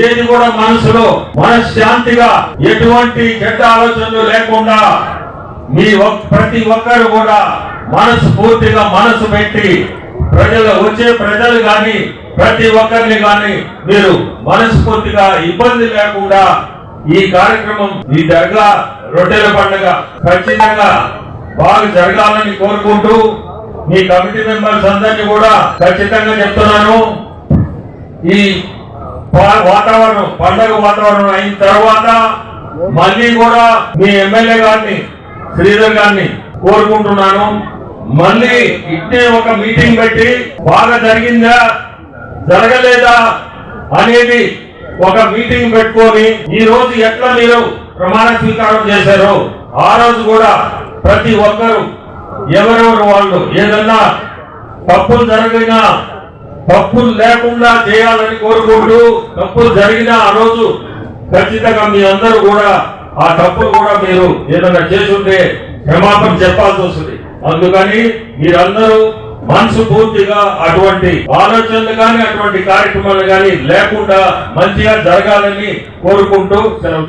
ఏది కూడా మనసులో మనశ్శాంతిగా ఎటువంటి చెడ్డ ఆలోచనలు లేకుండా మీ ప్రతి ఒక్కరు కూడా మనసు పూర్తిగా మనసు పెట్టి ప్రజలు వచ్చే ప్రజలు గాని ప్రతి ఒక్కరిని గాని మీరు మనస్ఫూర్తిగా ఇబ్బంది లేకుండా ఈ కార్యక్రమం ఈ దర్గా రొట్టెల పండుగ ఖచ్చితంగా బాగా జరగాలని కోరుకుంటూ మీ కమిటీ మెంబర్స్ అందరినీ కూడా ఖచ్చితంగా చెప్తున్నాను. ఈ వాతావరణం పండగ వాతావరణం అయిన తర్వాత మళ్ళీ కూడా మీ ఎమ్మెల్యే గారిని శ్రీధర్ గారిని కోరుకుంటున్నాను. మళ్ళీ ఇట్టే ఒక మీటింగ్ పెట్టి బాగా జరిగిందా జరగలేదా అనేది ఒక మీటింగ్ పెట్టుకొని ఈ రోజు ఎట్లా మీరు ప్రమాణ స్వీకారం చేశారో ఆ రోజు కూడా ప్రతి ఒక్కరు ఎవరెవరు వాళ్ళు ఏదన్నా తప్పులు జరిగినా తప్పులు లేకుండా చేయాలని కోరుకుంటూ తప్పులు జరిగిన ఆ రోజు ఖచ్చితంగా మీ అందరూ కూడా ఆ తప్పులు కూడా మీరు ఏదైనా చేసుంటే క్షమాపణ చెప్పాల్సి వస్తుంది. అందుకని మీరందరూ మనసు పూర్తిగా అటువంటి ఆలోచనలు కానీ అటువంటి కార్యక్రమాలు కానీ లేకుండా మంచిగా జరగాలని కోరుకుంటూ సెలవు